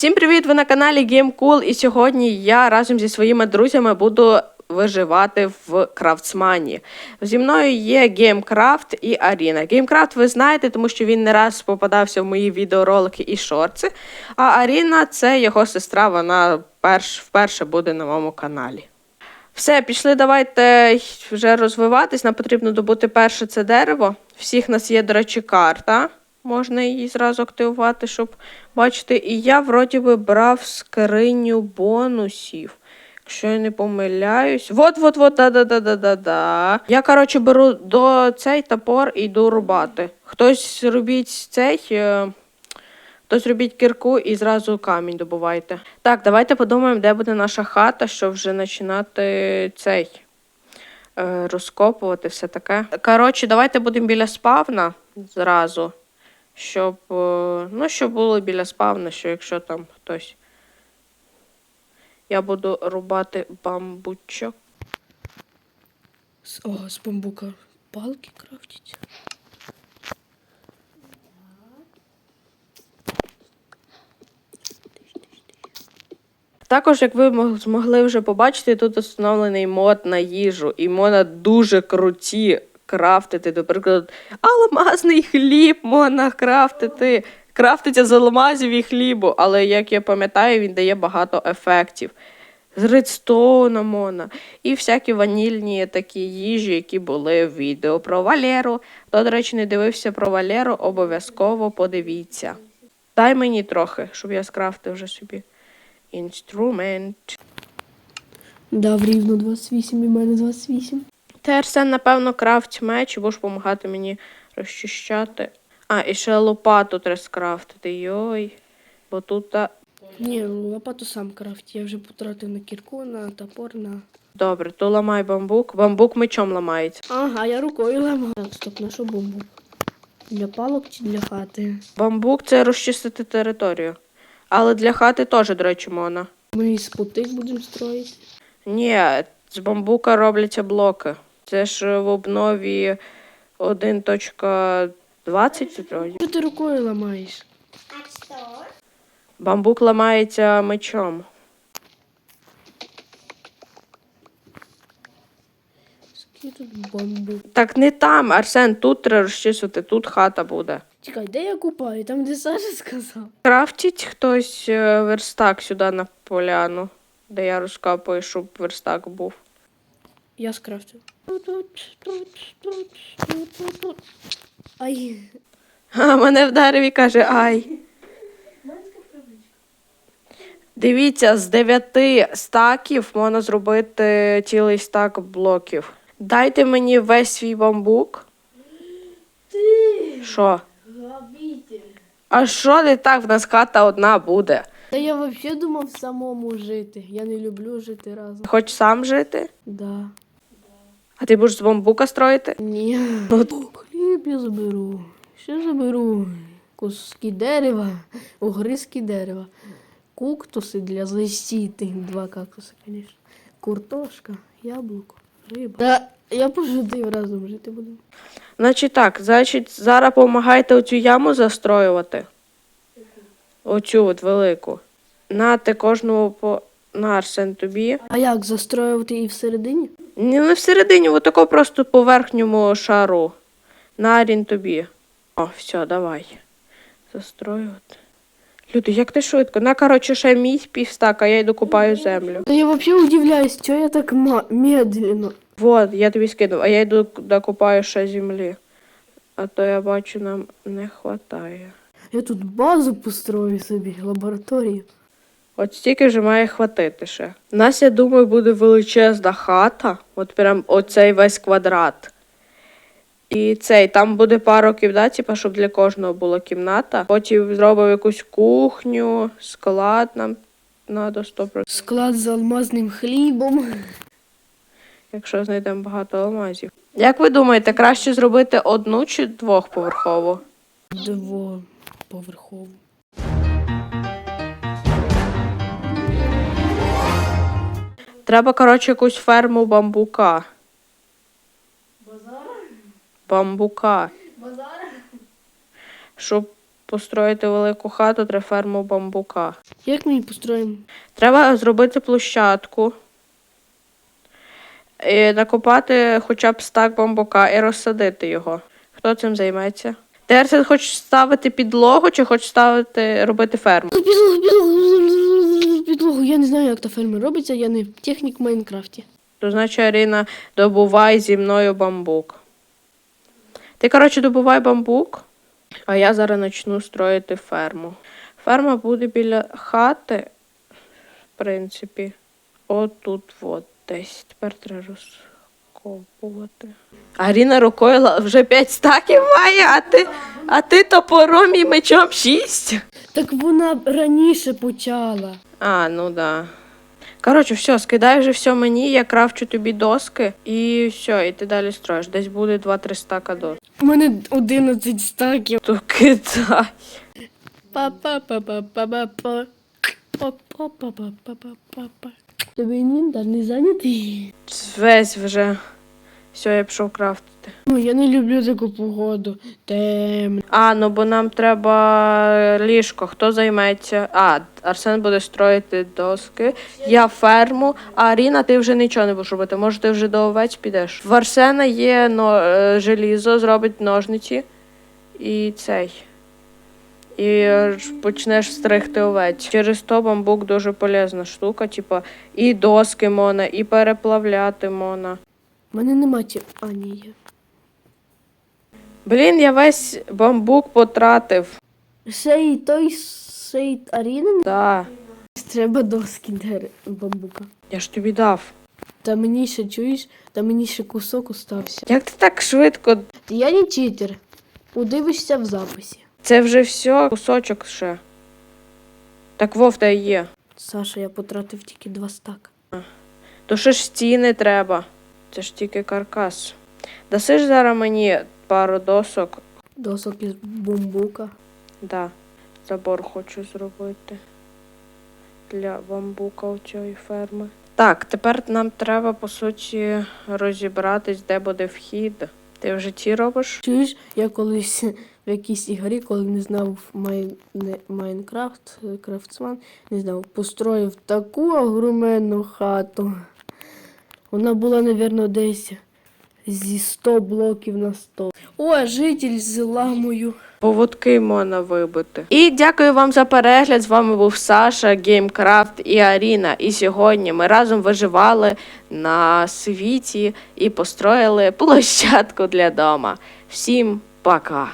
Всім привіт! Ви на каналі GameCool і сьогодні я разом зі своїми друзями буду виживати в Крафтсмані. Зі мною є GameCraft і Аріна. GameCraft ви знаєте, тому що він не раз попадався в мої відеоролики і шорти. А Аріна це його сестра, вона перш, вперше буде на моєму каналі. Все, пішли, давайте вже розвиватись. Нам потрібно добути перше це дерево. Всіх нас є, до речі, карта. Можна її зразу активувати, щоб бачити. І я вроді би брав скриню бонусів. Якщо я не помиляюсь. Вот, вот, вот, да, да, да, да, да, да. Я, коротше, беру до цей топор і йду рубати. Хтось робіть цей. е, Хтось робіть кірку і зразу камінь добувайте. Так, давайте подумаємо, де буде наша хата, щоб вже починати цей е, розкопувати все таке. Коротше, давайте будемо біля спавна зразу. Щоб, е, ну, щоб було біля спавна, що якщо там хтось. Я буду рубати бамбучок. С, о, с бамбука палки крафтить. Також, як ви змогли вже побачити, тут встановлений мод на їжу, і можна дуже круті крафтити. Наприклад, алмазний хліб можна крафтити. Крафтиться з алмазів і хлібу, але як я пам'ятаю, він дає багато ефектів. З редстоуна можна. І всякі ванільні такі їжі, які були в відео про Валеру. Хто, до речі, не дивився про Валеру, обов'язково подивіться. Дай мені трохи, щоб я скрафтив вже собі. Інструмент. Дав рівно 28 і мене 28. Ти, Арсен, напевно, крафт меч, і будеш допомагати мені розчищати. А, і ще лопату треба скрафтити. Йой. Бо тут. та- Ні, лопату сам крафт. Я вже потратив на кірку, на топор, на. Добре, то ламай бамбук. Бамбук мечом ламається. Ага, я рукою ламаю. Так, стоп, на що бомбу? Для палок чи для хати? Бамбук це розчистити територію. Але для хати теж, до речі, можна. Ми із потик будемо строїти. Ні, з бамбука робляться блоки. Це ж в обнові 1.20 вроді. Що ти рукою ламаєш? Бамбук ламається мечом. Скільки тут бамбук? Так не там, Арсен, тут треба розчистити, тут хата буде. Чекай, де я купаю? Там, де Саша сказав. Крафтіть хтось е, верстак сюди на поляну, де я розкапую, щоб верстак був. Я скрафтив. Ай. А мене в дереві каже ай. Дивіться, з дев'яти стаків можна зробити цілий стак блоків. Дайте мені весь свій бамбук. Що? А що не так? В нас хата одна буде. Та я взагалі думав самому жити. Я не люблю жити разом. Хоч сам жити? Да. А ти будеш з бамбука строїти? Ні. Хліб я заберу. Що заберу? Куски дерева, огризки дерева, куктуси для защити. Два кактуси, звісно. Куртошка, яблуко, риба. Та я пошутив разом жити будемо. Значить так, значить, зараз допомагайте оцю яму застроювати. Оцю от велику. Нате кожному по. На Арсен тобі. А як застроювати і всередині? Ні, не всередині, отако просто по верхньому шару. Нарін тобі. О, все, давай. Застроювати. Люди, як ти швидко? На, коротше, ще мій півстак, а я йду купаю землю. Та я взагалі удивляюсь, чого я так ма- медленно. Вот, я тобі скинув, а я йду докупаю ще землі. А то я бачу, нам не вистачає. Я тут базу построю собі, лабораторію. От стільки вже має хватити ще. У нас, я думаю, буде величезна хата, от прям оцей весь квадрат. І цей, там буде пару кімнат, типа, щоб для кожного була кімната. Потім зробив якусь кухню, склад нам надо 100%. Склад з алмазним хлібом. Якщо знайдемо багато алмазів. Як ви думаєте, краще зробити одну чи двохповерхову? Двоповерхову. Треба, коротше, якусь ферму бамбука. Базар? Бамбука. Базар? Щоб построїти велику хату, треба ферму бамбука. Як ми її построїмо? Треба зробити площадку. І накопати хоча б стак бамбука і розсадити його. Хто цим займеться? Ти Арсен, хочеш ставити підлогу чи хочеш ставити робити ферму? Підлогу, підлогу. Я не знаю, як та ферма робиться, я не технік в Майнкрафті. То значить, Аріна, добувай зі мною бамбук. Ти, коротше, добувай бамбук, а я зараз почну строїти ферму. Ферма буде біля хати, в принципі. Отут от десь. Тепер треба розкопувати. Аріна рукою вже 5 стаків має, а ти, а ти топором і мечом 6. Так вона раніше почала. А, ну да. Коротше, все, скидай вже все мені, я крафчу тобі доски і все, і ти далі строїш. Десь буде 2-3 стака до. У мене 11 стаків. То кидай. Па-па-па-па-па-па. Па-па-па-па-па-па-па. Тобі не зайнятий? Весь вже. Все, я пішов крафтити. Ну, я не люблю таку погоду. Темно. А, ну бо нам треба ліжко. Хто займеться? А, Арсен буде строїти доски. Я ферму, а Аріна, ти вже нічого не будеш робити. Може, ти вже до овець підеш. В Арсена є но, е, желізо, зробить ножниці і цей. І е, почнеш стригти овець. Через то бамбук дуже полезна штука, типа і доски можна, і переплавляти можна. У мене нема ті. А, ні, є. Блін, я весь бамбук потратив. Сей той сей аріни. Да. Треба доски бамбука. Я ж тобі дав. Та мені ще чуєш, та мені ще кусок остався. Як ти так швидко? Я не читер. Подивишся в записі. Це вже все, кусочок ще. Так вовта є. Саша, я потратив тільки два стака. То ще ж стіни треба. Це ж тільки каркас. Даси ж зараз мені пару досок. Досок із бамбука. Да. Забор хочу зробити. Для бамбука у цієї ферми. Так, тепер нам треба, по суті, розібратись, де буде вхід. Ти вже ті робиш? Чуєш, я колись в якійсь ігрі, коли не знав Майн... не- Майнкрафт, е, Крафтсман, не знав, построїв таку огроменну хату. Вона була, напевно, десь зі 100 блоків на 100. О, житель з ламою. Поводки можна вибити. І дякую вам за перегляд. З вами був Саша, Геймкрафт і Аріна. І сьогодні ми разом виживали на світі і построїли площадку для дома. Всім пока!